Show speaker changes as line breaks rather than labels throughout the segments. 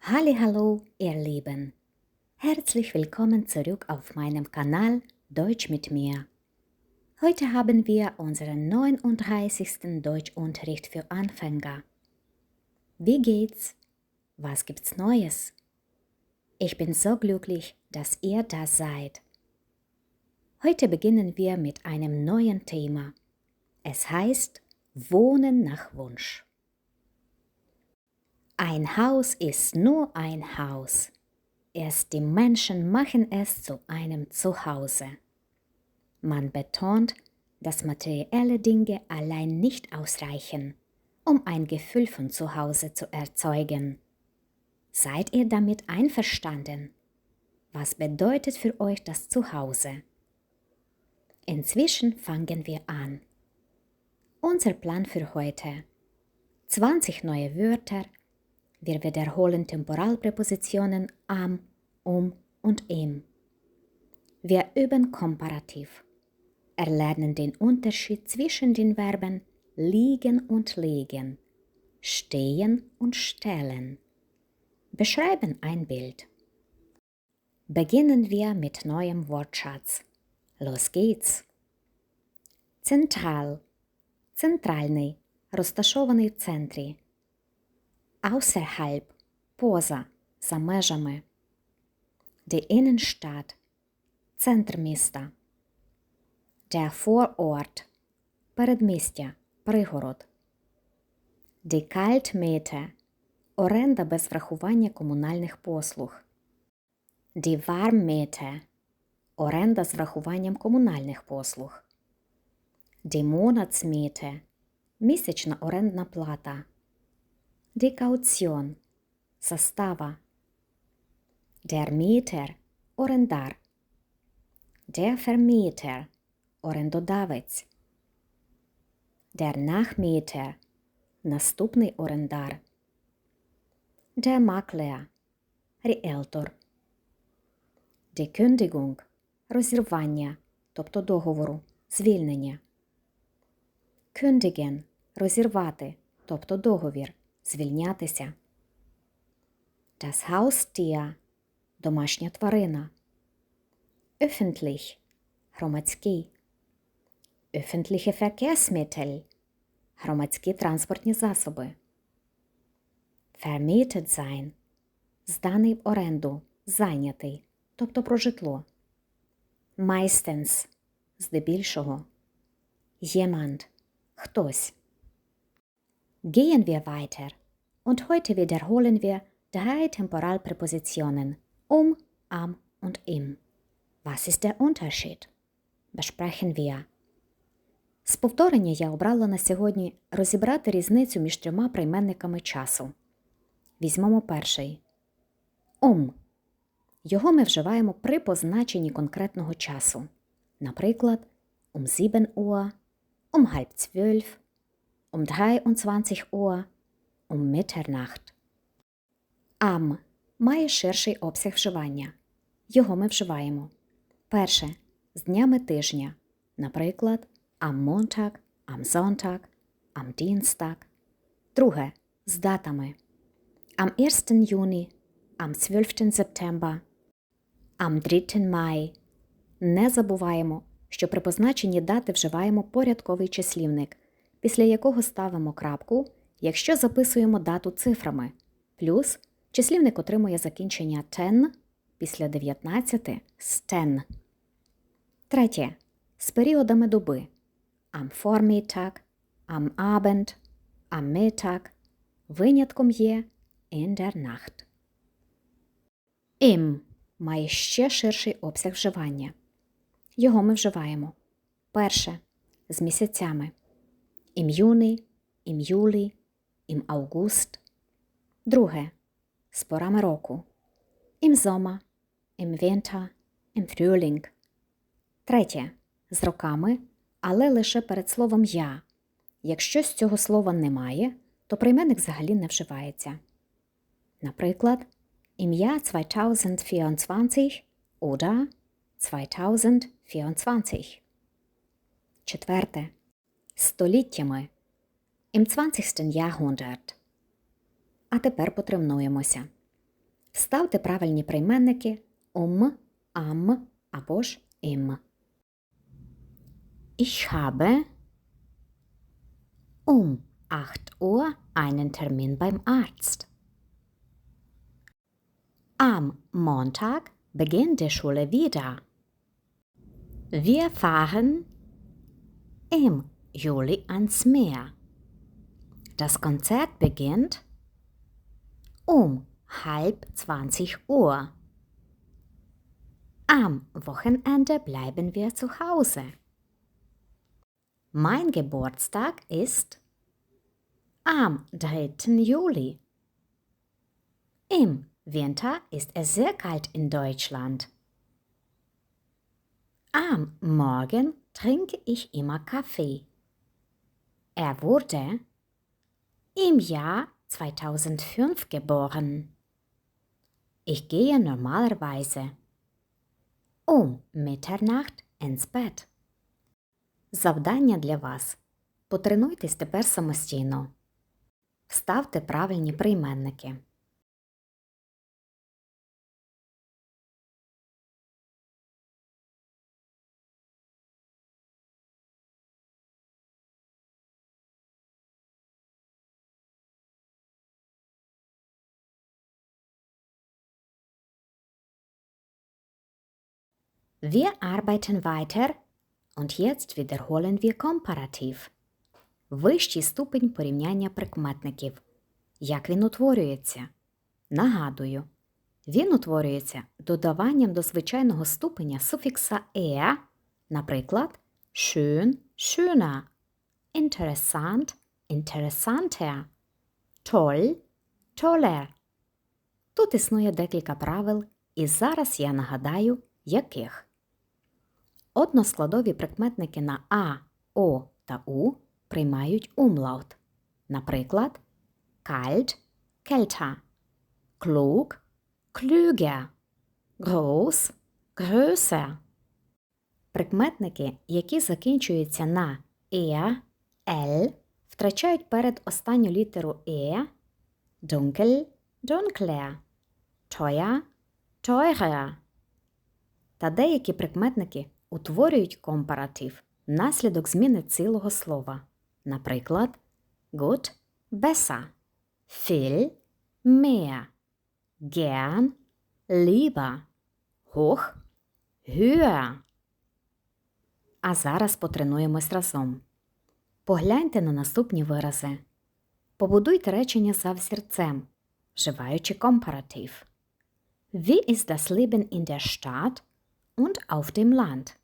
Hallo, ihr Lieben. Herzlich willkommen zurück auf meinem Kanal Deutsch mit mir. Heute haben wir unseren 39. Deutschunterricht für Anfänger. Wie geht's? Was gibt's Neues? Ich bin so glücklich, dass ihr da seid. Heute beginnen wir mit einem neuen Thema. Es heißt Wohnen nach Wunsch. Ein Haus ist nur ein Haus. Erst die Menschen machen es zu einem Zuhause. Man betont, dass materielle Dinge allein nicht ausreichen, um ein Gefühl von Zuhause zu erzeugen. Seid ihr damit einverstanden? Was bedeutet für euch das Zuhause? Inzwischen fangen wir an. Unser Plan für heute. 20 neue Wörter. Wir wiederholen Temporalpräpositionen am, um und im. Wir üben komparativ. Erlernen den Unterschied zwischen den Verben liegen und legen, stehen und stellen. Beschreiben ein Bild. Beginnen wir mit neuem Wortschatz. Los geht's. Централ. Центральний. Розташований в центрі. Außerhalb. Поза. За межами. Die Innenstadt. Центр міста. Der Vorort. Передмістя. Пригород. Die Kaltmiete. Оренда без врахування комунальних послуг. Die Warmmiete. Оренда з врахуванням комунальних послуг. Die Monatsmiete – місячна орендна плата. Die Kaution – застава. Der Mieter – орендар. Der Vermieter – орендодавець. Der Nachmieter – наступний орендар. Der Makler – ріелтор. Die Kündigung – розірвання, тобто договору, звільнення. Kündigen – розірвати, тобто договір, звільнятися. Das Haustier – домашня тварина. Öffentlich – громадський. Öffentliche Verkehrsmittel – громадські транспортні засоби. Vermietet sein – зданий в оренду, зайнятий, тобто про житло. Meistens – здебільшого. Jemand – Хтось. Gehen wir weiter. Und heute wiederholen wir drei Temporalpräpositionen um, am und im. Was ist der Unterschied? Besprechen wir. З повторення я обрала на сьогодні розібрати різницю між трьома прийменниками часу. Візьмемо перший. Um. Його ми вживаємо при позначенні конкретного часу. Наприклад, um 7 Uhr, um halb zwölf, um 23 Uhr, um Mitternacht. Am має ширший обсяг вживання. Його ми вживаємо. Перше з днями тижня. Наприклад, am Montag, am Sonntag, am Dienstag. Друге з датами. Am 1. Juni, am 12. September, am 3. Mai. Не забуваємо що при позначенні дати вживаємо порядковий числівник, після якого ставимо крапку, якщо записуємо дату цифрами, плюс числівник отримує закінчення ten після 19 з ten. Третє. З періодами доби am Vormittag, am Abend, am Mittag. Винятком є in der Nacht. Im має ще ширший обсяг вживання. Його ми вживаємо. Перше з місяцями. Ім юни, ім юлі, ім август. Друге з порами року. Ім зома, ім вінта, ім фрюлінг. Третє з роками, але лише перед словом я. Якщо з цього слова немає, то прийменник взагалі не вживається. Наприклад, ім'я 2024 oder 2024. Четверте. Століттями. Im 20. Jahrhundert. А тепер потренуємося. Вставте правильні прийменники um, am або ж im. Ich habe um 8 Uhr einen Termin beim Arzt. Am Montag beginnt die Schule wieder. Wir fahren im Juli ans Meer. Das Konzert beginnt um halb 20 Uhr. Am Wochenende bleiben wir zu Hause. Mein Geburtstag ist am 3. Juli. Im Winter ist es sehr kalt in Deutschland. Am Morgen trinke ich immer Kaffee. Er wurde im Jahr 2005 geboren. Ich gehe normalerweise um Mitternacht ins Bett. Завдання для вас. Потренуйтесь тепер самостійно. Вставте правильні прийменники. Wir arbeiten weiter und jetzt wiederholen wir komparativ. Вищий ступень порівняння прикметників. Як він утворюється? Нагадую, він утворюється додаванням до звичайного ступеня суфікса «е», наприклад, schön, schöner, interessant, interessanter, toll, toller. Тут існує декілька правил, і зараз я нагадаю, яких. Односкладові прикметники на А, О та У приймають умлаут. Наприклад, kalt, kälter, klug, klüger, groß, größer. Прикметники, які закінчуються на е, л, втрачають перед останню літеру е, dunkel, dunkler, teuer, teurer. Та деякі прикметники утворюють компаратив внаслідок зміни цілого слова. Наприклад, gut, besser, viel, mehr, gern, lieber, hoch, höher. А зараз потренуємось разом. Погляньте на наступні вирази. Побудуйте речення за взірцем, вживаючи компаратив. Wie ist das Leben in der Stadt und auf dem Land?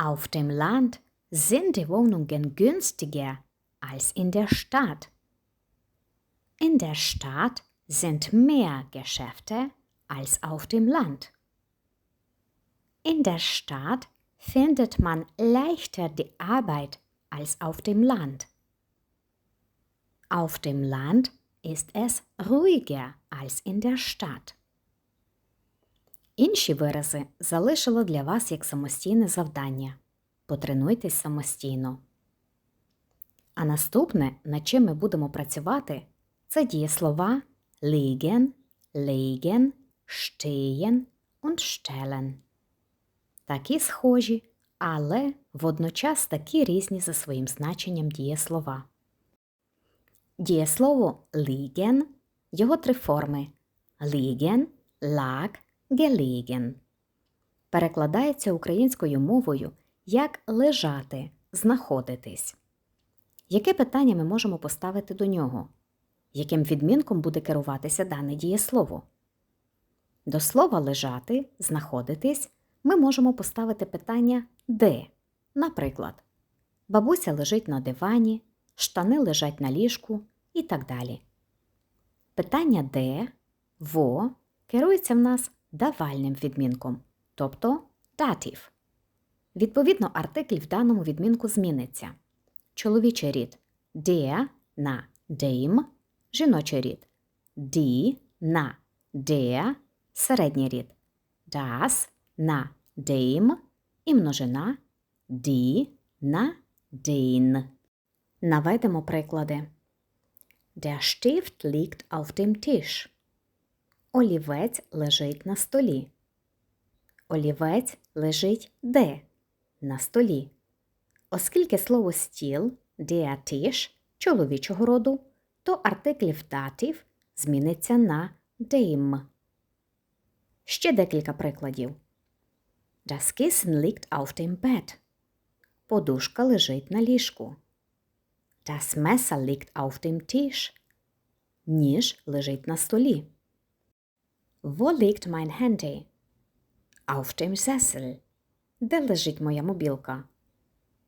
Auf dem Land sind die Wohnungen günstiger als in der Stadt. In der Stadt sind mehr Geschäfte als auf dem Land. In der Stadt findet man leichter die Arbeit als auf dem Land. Auf dem Land ist es ruhiger als in der Stadt. Інші вирази залишила для вас як самостійне завдання. Потренуйтесь самостійно. А наступне, над чим ми будемо працювати, це дієслова liegen, legen, stehen und stellen. Такі схожі, але водночас такі різні за своїм значенням дієслова. Дієслово liegen, його три форми liegen, lag, gelegen. Перекладається українською мовою як лежати, знаходитись. Яке питання ми можемо поставити до нього? Яким відмінком буде керуватися дане дієслово? До слова лежати, знаходитись ми можемо поставити питання де. Наприклад, бабуся лежить на дивані, штани лежать на ліжку і так далі. Питання де, во керується в нас давальним відмінком, тобто датів. Відповідно, артикль в даному відмінку зміниться. Чоловічий рід der на dem, жіночий рід die на der, середній рід das на dem і множина die на den. Наведемо приклади. Der Stift liegt auf dem Tisch. Олівець лежить на столі. Олівець лежить де? На столі. Оскільки слово стіл Tisch чоловічого роду, то артиклів датів зміниться на dem. Ще декілька прикладів. Das Kissen liegt auf dem Bett. Подушка лежить на ліжку. Das Messer liegt auf dem Tisch. Ніж лежить на столі. Wo liegt mein Handy? Auf dem Sessel. Де лежить моя мобілка?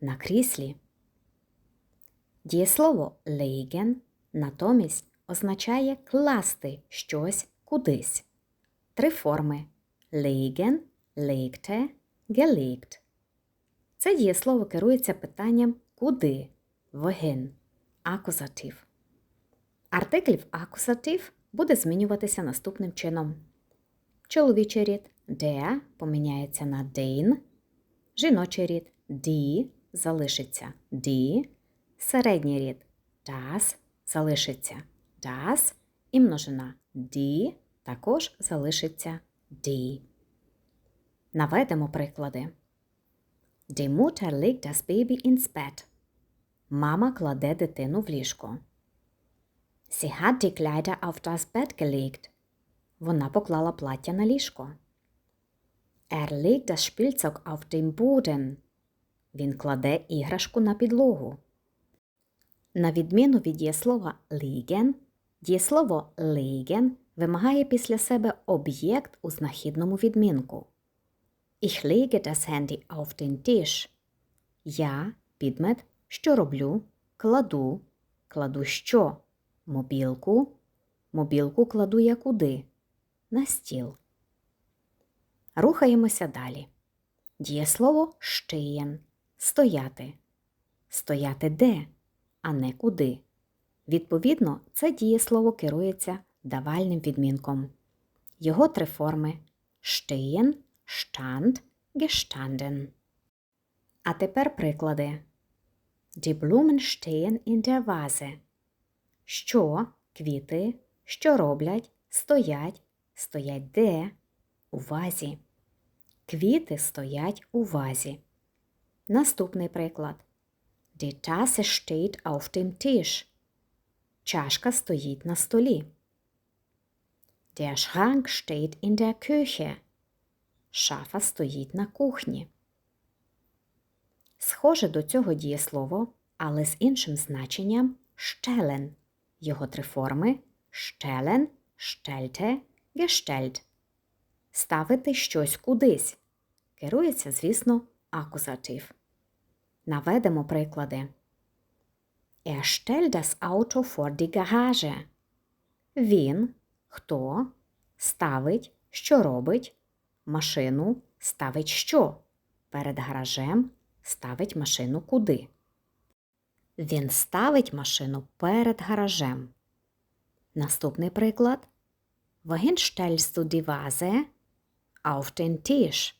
На кріслі. Дієслово legen натомість означає класти щось кудись. Три форми legen, legte, gelegt. Це дієслово керується питанням куди, wohin, акузатив. Артиклів акузатив буде змінюватися наступним чином. Чоловічий рід der поміняється на den, жіночий рід die залишиться die, середній рід das залишиться das і множина die також залишиться die. Наведемо приклади. Die Mutter legt das Baby ins Bett. Мама кладе дитину в ліжко. Sie hat die Kleider auf das Bett gelegt. Вона поклала плаття на ліжко. Er legt das Spielzeug auf den Boden. Він кладе іграшку на підлогу. На відміну від дієслова liegen, дієслово legen вимагає після себе об'єкт у знахідному відмінку. Ich lege das Handy auf den Tisch. Я, підмет, що роблю, кладу, кладу що? Мобілку. Мобілку кладу я куди? На стіл. Рухаємося далі. Дієслово «stehen» – стояти. Стояти де, а не куди. Відповідно, це дієслово керується давальним відмінком. Його три форми stehen, stand, gestanden. А тепер приклади. Die Blumen stehen in der Vase. Що квіти, що роблять, стоять, стоять де? У вазі. Квіти стоять у вазі. Наступний приклад. Die Tasse steht auf dem Tisch. Чашка стоїть на столі. Der Schrank steht in der Küche. Шафа стоїть на кухні. Схоже до цього дієслово, але з іншим значенням stellen. Його три форми stellen, stellte, gestellt. Ставити щось кудись. Керується, звісно, акузатив. Наведемо приклади. Er stellt das Auto vor die Garage. Він, хто, ставить, що робить, машину ставить що? Перед гаражем ставить машину куди? Він ставить машину перед гаражем. Наступний приклад. Wohin stellst du die Vase? Auf den Tisch.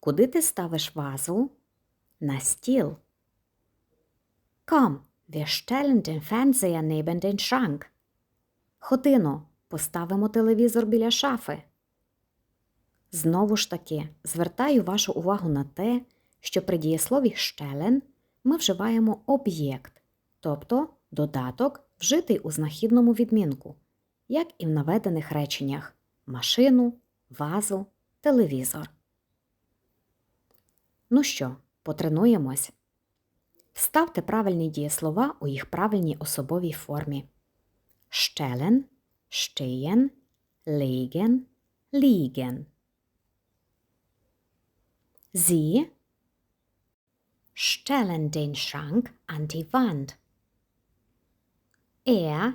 Куди ти ставиш вазу? На стіл. Komm, wir stellen den Fernseher neben den Schrank. Ходино, поставимо телевізор біля шафи. Знову ж таки, звертаю вашу увагу на те, що при дієслові «stellen» ми вживаємо об'єкт, тобто додаток, вжитий у знахідному відмінку, як і в наведених реченнях машину, вазу, телевізор. Ну що, потренуємось? Вставте правильні дієслова у їх правильній особовій формі. Stellen den Schrank an die Wand. Er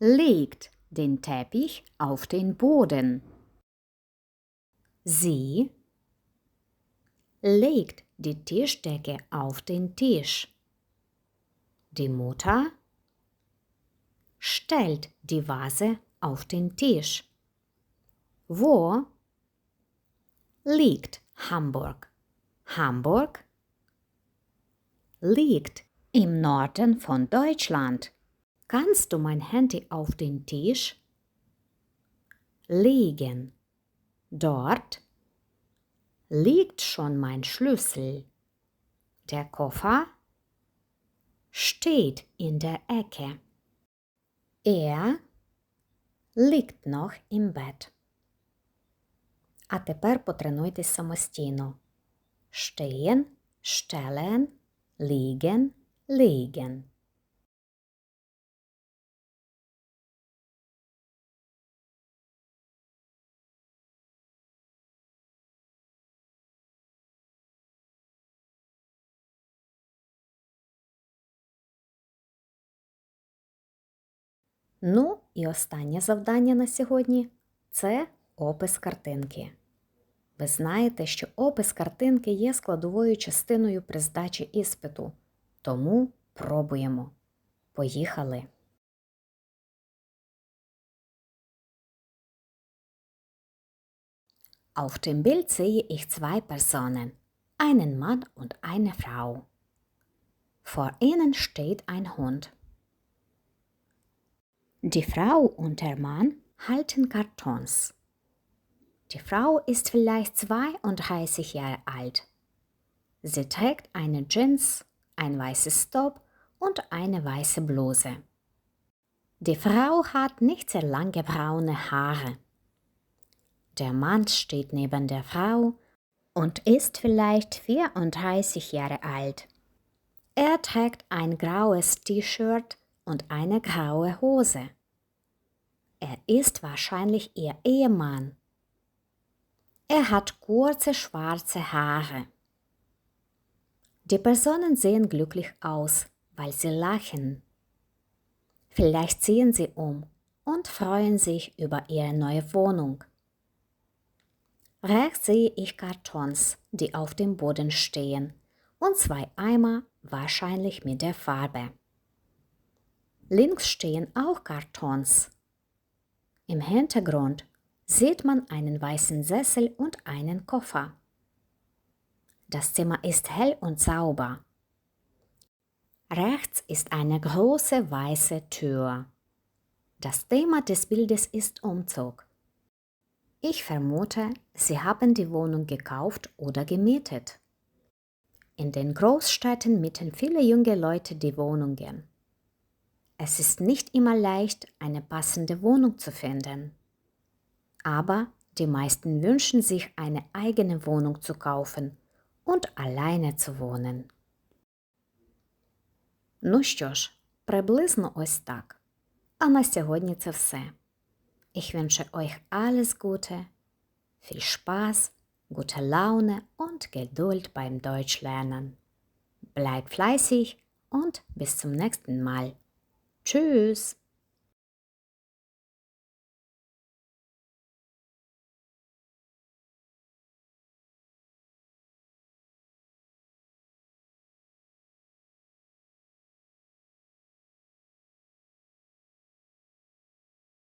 legt den Teppich auf den Boden. Sie legt die Tischdecke auf den Tisch. Die Mutter stellt die Vase auf den Tisch. Wo liegt Hamburg? Hamburg liegt im Norden von Deutschland. Kannst du mein Handy auf den Tisch legen? Dort liegt schon mein Schlüssel. Der Koffer steht in der Ecke. Er liegt noch im Bett. А тепер потренуйтесь самостійно. Stehen, stellen, liegen, legen. Ну і останнє завдання на сьогодні це опис картинки. Ви знаєте, що опис картинки є складовою частиною при здачі іспиту, тому пробуємо. Поїхали! Auf dem Bild sehe ich zwei Personen, einen Mann und eine Frau. Vor ihnen steht ein Hund. Die Frau und der Mann halten Kartons. Die Frau ist vielleicht 32 Jahre alt. Sie trägt eine Jeans, ein weißes Top und eine weiße Bluse. Die Frau hat nicht sehr lange braune Haare. Der Mann steht neben der Frau und ist vielleicht 34 Jahre alt. Er trägt ein graues T-Shirt und eine graue Hose. Er ist wahrscheinlich ihr Ehemann. Er hat kurze schwarze Haare. Die Personen sehen glücklich aus, weil sie lachen. Vielleicht ziehen sie um und freuen sich über ihre neue Wohnung. Rechts sehe ich Kartons, die auf dem Boden stehen, und zwei Eimer, wahrscheinlich mit der Farbe. Links stehen auch Kartons. Im Hintergrund sieht man einen weißen Sessel und einen Koffer. Das Zimmer ist hell und sauber. Rechts ist eine große weiße Tür. Das Thema des Bildes ist Umzug. Ich vermute, Sie haben die Wohnung gekauft oder gemietet. In den Großstädten mieten viele junge Leute die Wohnungen. Es ist nicht immer leicht, eine passende Wohnung zu finden. Aber die meisten wünschen sich eine eigene Wohnung zu kaufen und alleine zu wohnen. Ну що ж, приблизно ось так. А на сьогодні це все. Ich wünsche euch alles Gute, viel Spaß, gute Laune und Geduld beim Deutschlernen. Bleibt fleißig und bis zum nächsten Mal. Tschüss!